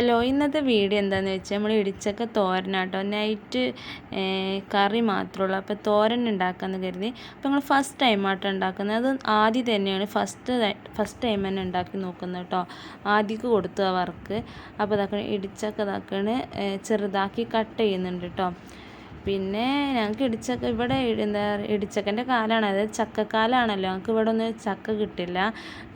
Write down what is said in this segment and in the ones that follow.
Hello ഇന്നത്തെ video എന്താണെന്ന് വെച്ചാൽ നമ്മൾ ഇടിച്ചക്ക തോരനാട്ടോ. നൈറ്റ് കറി മാത്രമേ ഉള്ളൂ അപ്പോൾ തോരൻ ഉണ്ടാക്കാമെന്ന് കരുതി. അപ്പോൾ നമ്മൾ ഫസ്റ്റ് ടൈം ആട്ടോ ഉണ്ടാക്കുന്നത് അത് ആദ്യം തന്നെയാണ് ഫസ്റ്റ് ഫസ്റ്റ് ടൈം തന്നെ ഉണ്ടാക്കി നോക്കുന്നത് കേട്ടോ ആദ്യക്ക് കൊടുത്തു ആ വർക്ക്. അപ്പോൾ ഇതാക്കണ ഇടിച്ചക്ക ഇതാക്കണ് ചെറുതാക്കി കട്ട് ചെയ്യുന്നുണ്ട് കേട്ടോ പിന്നെ ഞങ്ങൾക്ക് ഇടിച്ചക്ക ഇവിടെ എന്താ ഇടിച്ചക്കന്റെ കാലമാണ് അതായത് ചക്കക്കാലാണല്ലോ. ഞങ്ങൾക്ക് ഇവിടെ ഒന്നും ചക്ക കിട്ടില്ല.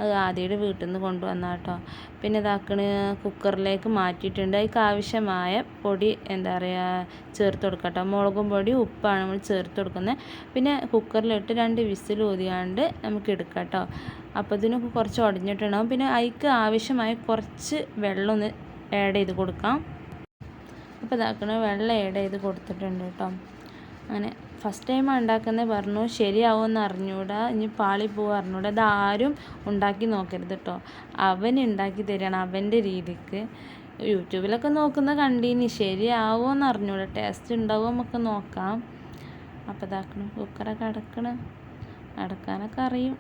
അത് ആദ്യയുടെ വീട്ടിൽ നിന്ന് കൊണ്ടുവന്ന കേട്ടോ പിന്നെ ഇതാക്കണ് കുക്കറിലേക്ക് മാറ്റിയിട്ടുണ്ട്. അതിക്ക് ആവശ്യമായ പൊടി എന്താ പറയുക ചേർത്ത് കൊടുക്കട്ടോ മുളകും പൊടി ഉപ്പാണ് നമ്മൾ ചേർത്ത് കൊടുക്കുന്നത്. പിന്നെ കുക്കറിലിട്ട് രണ്ട് വിസിൽ ഊതിയാണ്ട് നമുക്ക് എടുക്കാം കേട്ടോ അപ്പോൾ ഇതിനൊക്കെ കുറച്ച് ഉടഞ്ഞിട്ടുണ്ടാവും പിന്നെ അതിക്ക് ആവശ്യമായ കുറച്ച് വെള്ളം ഒന്ന് ആഡ് ചെയ്ത് കൊടുക്കാം. അപ്പോൾ ഇതാക്കണ വെള്ളയുടെ ഇത് കൊടുത്തിട്ടുണ്ട് കേട്ടോ. അങ്ങനെ ഫസ്റ്റ് ടൈം ഉണ്ടാക്കുന്നത് പറഞ്ഞു ശരിയാവുമെന്ന് അറിഞ്ഞൂടാ ഇനി പാളി പോവുക അറിഞ്ഞൂടാ. ഇതാരും ഉണ്ടാക്കി നോക്കരുത് കേട്ടോ. അവൻ ഉണ്ടാക്കി തരികയാണ് അവന്റെ രീതിക്ക്. യൂട്യൂബിലൊക്കെ നോക്കുന്ന കണ്ടീനി ശരിയാവുമെന്ന് അറിഞ്ഞൂടാ. ടേസ്റ്റ് ഉണ്ടാവുമോ നമുക്ക് നോക്കാം. അപ്പോൾ ഇതാക്കണം കുക്കറൊക്കെ അടക്കണം. അടക്കാനൊക്കെ അറിയും.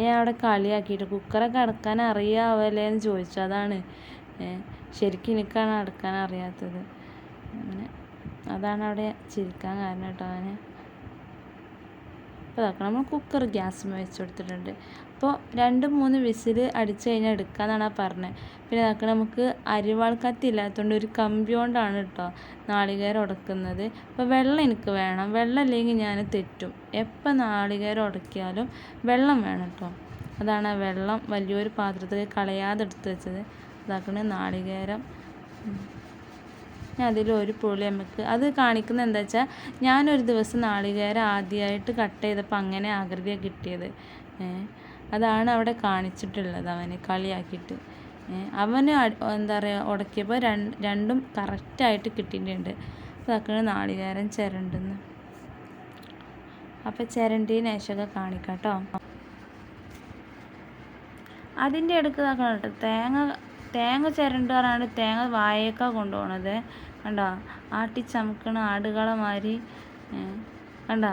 ഞാൻ അവിടെ കളിയാക്കിയിട്ട് കുക്കറൊക്കെ അടക്കാൻ അറിയാവല്ലേ എന്ന് ചോദിച്ചു. അതാണ് ശരിക്കും എനിക്കാണ് അടക്കാൻ അറിയാത്തത്. അങ്ങനെ അതാണ് അവിടെ ചിരിക്കാൻ കാരണം കേട്ടോ അവന്. അപ്പോൾ നമ്മൾ കുക്കർ ഗ്യാസ് വെച്ച് കൊടുത്തിട്ടുണ്ട്. അപ്പോൾ രണ്ട് മൂന്ന് വിസിൽ അടിച്ചു കഴിഞ്ഞാൽ എടുക്കാമെന്നാണ് പറഞ്ഞത് പിന്നെ അതൊക്കെ നമുക്ക് അരിവാൾ കത്തി ഇല്ലാത്തതുകൊണ്ട് ഒരു കമ്പി കൊണ്ടാണ് കേട്ടോ നാളികേരം ഉടക്കുന്നത്. അപ്പോൾ വെള്ളം എനിക്ക് വേണം. വെള്ളം ഇല്ലെങ്കിൽ ഞാൻ തെറ്റും. എപ്പോൾ നാളികേരം ഉടക്കിയാലും വെള്ളം വേണം കേട്ടോ അതാണ് ആ വെള്ളം വലിയൊരു പാത്രത്തിൽ കളയാതെ എടുത്ത് വെച്ചത്. അതാക്കണ നാളികേരം. അതിലൊരു പുളി നമുക്ക് അത് കാണിക്കുന്നത് എന്താ വെച്ചാൽ ഞാനൊരു ദിവസം നാളികേരം ആദ്യമായിട്ട് കട്ട് ചെയ്തപ്പോൾ അങ്ങനെ ആകൃതിയാണ് കിട്ടിയത്. അതാണ് അവിടെ കാണിച്ചിട്ടുള്ളത് അവനെ കളിയാക്കിയിട്ട്. അവന് എന്താ പറയുക ഉടക്കിയപ്പോൾ രണ്ടും കറക്റ്റായിട്ട് കിട്ടിയിട്ടുണ്ട്. അതൊക്കെയാണ് നാളികേരം ചിരണ്ടെന്ന്. അപ്പോൾ ചിരണ്ടീന് ശേഷമൊക്കെ കാണിക്കാം കേട്ടോ അതിന്റെ അടുക്ക് കേട്ടോ തേങ്ങ തേങ്ങ ചിരണ്ടാറാണ് തേങ്ങ വായേക്ക കൊണ്ടുപോണത്. കണ്ടോ? ആട്ടി ചമക്കണ ആടുകളെ മാതിരി കണ്ടോ?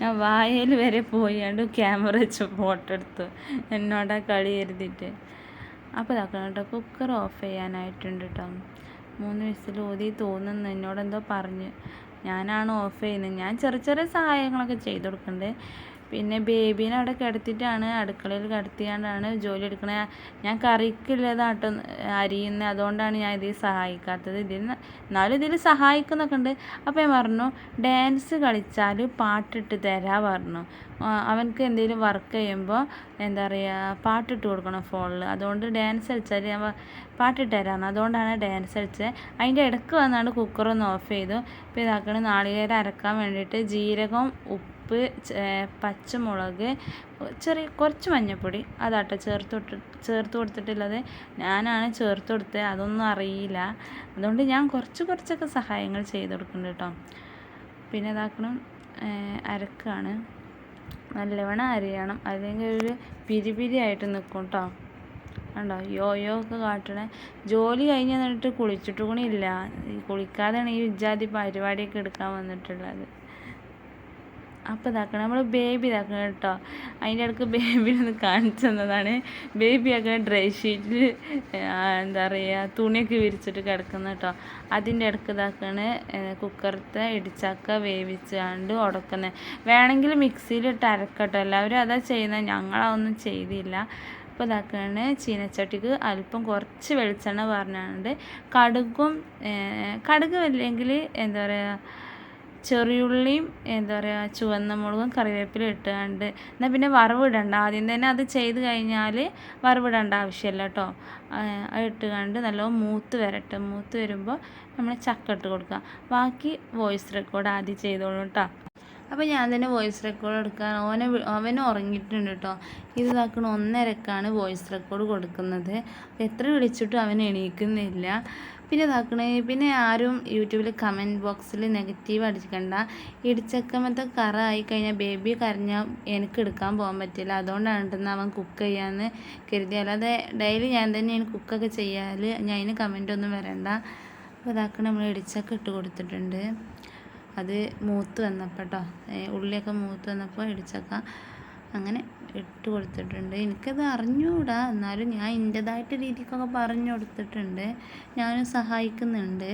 ഞാൻ വായയിൽ വരെ പോയി പോയാണ്ട് ക്യാമറ വെച്ച് ഫോട്ടോ എടുത്തു. എന്നോടാ കളി കരുതിയിട്ട്. അപ്പോൾ ഇതാക്കണം കേട്ടോ കുക്കർ ഓഫ് ചെയ്യാനായിട്ടുണ്ട് കേട്ടോ മൂന്ന് വിസിൽ ഊതി തോന്നുന്നു. എന്നോട് എന്തോ പറഞ്ഞ്. ഞാനാണ് ഓഫ് ചെയ്യുന്നത്. ഞാൻ ചെറിയ ചെറിയ സഹായങ്ങളൊക്കെ ചെയ്ത് കൊടുക്കുന്നുണ്ട് പിന്നെ ബേബീനെ അവിടെ കിടത്തിയിട്ടാണ് അടുക്കളയിൽ കിടത്തിയാണ്ടാണ് ജോലി എടുക്കണത് ഞാൻ കറിക്കുള്ളതാട്ടോ അരിയുന്നത് അതുകൊണ്ടാണ് ഞാൻ ഇതിൽ സഹായിക്കാത്തത്. ഇതിൽ എന്നാലും ഇതിൽ സഹായിക്കുന്നൊക്കെ ഉണ്ട്. അപ്പോൾ ഞാൻ പറഞ്ഞു ഡാൻസ് കളിച്ചാൽ പാട്ടിട്ട് തരാ പറഞ്ഞു. അവനക്ക് എന്തെങ്കിലും വർക്ക് ചെയ്യുമ്പോൾ എന്താ പറയുക പാട്ടിട്ട് കൊടുക്കണം ഫോണിൽ. അതുകൊണ്ട് ഡാൻസ് കളിച്ചാൽ ഞാൻ പാട്ടിട്ട് തരാമെന്ന് അതുകൊണ്ടാണ് ഡാൻസ് കളിച്ചത്. അതിന്റെ ഇടയ്ക്ക് വന്നാണ്ട് കുക്കറൊന്ന് ഓഫ് ചെയ്തു. ഇപ്പോൾ ഇതാക്കണ നാളികേരം അരക്കാൻ വേണ്ടിയിട്ട് ജീരകം ഉപ്പ് ഉപ്പ് പച്ചമുളക് ചെറിയ കുറച്ച് മഞ്ഞൾപ്പൊടി അതാട്ടോ ചേർത്ത് ചേർത്ത് കൊടുത്തിട്ടുള്ളത്. ഞാനാണ് ചേർത്ത് കൊടുത്തത് അതൊന്നും അറിയില്ല. അതുകൊണ്ട് ഞാൻ കുറച്ച് കുറച്ചൊക്കെ സഹായങ്ങൾ ചെയ്ത് കൊടുക്കുന്നുണ്ട് കേട്ടോ. പിന്നെ ഇതാക്കണം അരക്കാണ്. നല്ലവണ്ണം അരിയണം. അല്ലെങ്കിൽ ഒരു പിരിപിരി ആയിട്ട് നിൽക്കും കേട്ടോ. കണ്ടോ? യോ ഒക്കെ കാട്ടണേ. ജോലി കഴിഞ്ഞ് എന്നിട്ട് കുളിച്ചിട്ട് കൂടി ഇല്ല. കുളിക്കാതെയാണ് ഈ വിജാതി പരിപാടിയൊക്കെ എടുക്കാൻ വന്നിട്ടുള്ളത്. അപ്പോൾ ഇതാക്കണം. നമ്മൾ ബേബി ഇതാക്കണം കേട്ടോ. അതിന്റെ ഇടയ്ക്ക് ബേബിനൊന്ന് കാണിച്ചു തന്നതാണ്. ബേബി ആക്കണ ഡ്രൈ ഷീറ്റിൽ എന്താ പറയുക തുണിയൊക്കെ വിരിച്ചിട്ട് കിടക്കുന്ന കേട്ടോ. അതിന്റെ ഇടയ്ക്ക് ഇതാക്കണ കുക്കറത്തെ ഇടിച്ചക്ക വേവിച്ചാണ്ട് ഉടക്കുന്നത് വേണമെങ്കിൽ മിക്സിയിലിട്ട് അരക്കട്ടോ. എല്ലാവരും അതാ ചെയ്യുന്നത് ഞങ്ങളതൊന്നും ചെയ്തില്ല. അപ്പോൾ ഇതാക്കുകയാണ് ചീനച്ചട്ടിക്ക് അല്പം കുറച്ച് വെളിച്ചെണ്ണ പറഞ്ഞാണ്ട് കടുകും കടുക് അല്ലെങ്കിൽ എന്താ പറയുക ചെറിയുള്ളിയും എന്താ പറയുക ചുവന്ന മുളകും കറിവേപ്പില ഇട്ടുകൊണ്ട് എന്നാൽ പിന്നെ വറവിടണ്ട. ആദ്യം തന്നെ അത് ചെയ്ത് കഴിഞ്ഞാൽ വറവിടേണ്ട ആവശ്യമില്ല കേട്ടോ ഇട്ടുകൊണ്ട് നല്ലോണം മൂത്ത് വരട്ടെ. മൂത്ത് വരുമ്പോൾ നമ്മൾ ചക്ക ഇട്ട് കൊടുക്കുക ബാക്കി വോയിസ് റെക്കോർഡ് ആദ്യം ചെയ്തോളൂ കേട്ടോ അപ്പോൾ ഞാൻ തന്നെ വോയിസ് റെക്കോർഡ് എടുക്കാൻ ഓനെ അവൻ ഉറങ്ങിയിട്ടുണ്ട് കേട്ടോ ഇത് ഇതാക്കണ ഒന്നരക്കാണ് വോയിസ് റെക്കോർഡ് കൊടുക്കുന്നത്. എത്ര വിളിച്ചിട്ടും അവൻ എണീക്കുന്നില്ല. പിന്നെ ഇതാക്കണേ പിന്നെ ആരും യൂട്യൂബിൽ കമന്റ് ബോക്സിൽ നെഗറ്റീവ് അടിക്കണ്ട. ഇടിച്ചക്കമത്തെ കറ ആയി കഴിഞ്ഞാൽ ബേബി കരഞ്ഞാൽ എനിക്ക് എടുക്കാൻ പോകാൻ പറ്റില്ല. അതുകൊണ്ടാണ് അവൻ കുക്ക് ചെയ്യാമെന്ന് കരുതി അല്ലാതെ ഡെയിലി ഞാൻ തന്നെയാണ് കുക്കൊക്കെ ചെയ്യാൽ ഞാൻ അതിന് ഒന്നും വരണ്ട. അപ്പോൾ ഇതാക്കണ നമ്മൾ ഇടിച്ചക്ക ഇട്ട് കൊടുത്തിട്ടുണ്ട്. അത് മൂത്ത് വന്നപ്പോൾ കേട്ടോ ഉള്ളിയൊക്കെ മൂത്ത് വന്നപ്പോൾ ഇടിച്ചക്ക അങ്ങനെ ഇട്ട് കൊടുത്തിട്ടുണ്ട്. എനിക്കത് അറിഞ്ഞുകൂടാ എന്നാലും ഞാൻ എന്റെതായിട്ട് രീതിക്കൊക്കെ പറഞ്ഞു കൊടുത്തിട്ടുണ്ട്. ഞാനും സഹായിക്കുന്നുണ്ട്.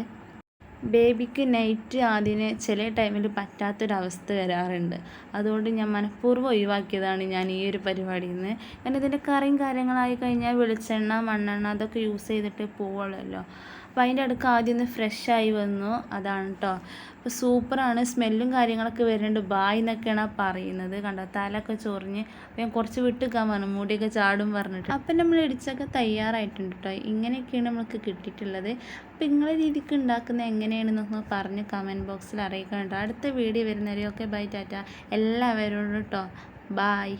ബേബിക്ക് നൈറ്റ് ആദ്യം ചില ടൈമിൽ പറ്റാത്തൊരവസ്ഥ വരാറുണ്ട്. അതുകൊണ്ട് ഞാൻ മനഃപൂർവം ഒഴിവാക്കിയതാണ് ഞാൻ ഈ ഒരു പരിപാടിയിൽ നിന്ന് കാരണം ഇതിന്റെ കറിയും കാര്യങ്ങളായി കഴിഞ്ഞാൽ വെളിച്ചെണ്ണ മണ്ണെണ്ണ അതൊക്കെ യൂസ് ചെയ്തിട്ട് പോവുള്ളല്ലോ. അപ്പോൾ അതിന്റെ അടുക്ക് ആദ്യം ഒന്ന് ഫ്രഷായി വന്നു. അതാണ് കേട്ടോ അപ്പോൾ സൂപ്പറാണ്. സ്മെല്ലും കാര്യങ്ങളൊക്കെ വരുന്നുണ്ട്. ബായ് എന്നൊക്കെയാണ് പറയുന്നത്. കണ്ടോ? തലൊക്കെ ചൊറിഞ്ഞ്. അപ്പോൾ ഞാൻ കുറച്ച് വിട്ടുക്കാൻ പറഞ്ഞു. മുടിയൊക്കെ ചാടും പറഞ്ഞിട്ട്. അപ്പം നമ്മൾ ഇടിച്ചൊക്കെ തയ്യാറായിട്ടുണ്ട് കേട്ടോ. ഇങ്ങനെയൊക്കെയാണ് നമുക്ക് കിട്ടിയിട്ടുള്ളത്. അപ്പോൾ നിങ്ങളെ രീതിക്ക് ഉണ്ടാക്കുന്നത് എങ്ങനെയാണെന്നൊന്ന് പറഞ്ഞ് കമന്റ് ബോക്സിൽ അറിയിക്കണം കേട്ടോ അടുത്ത വീഡിയോ വരുന്നവരെയൊക്കെ ബൈ ടാറ്റ എല്ലാവരോടും കേട്ടോ. ബായ്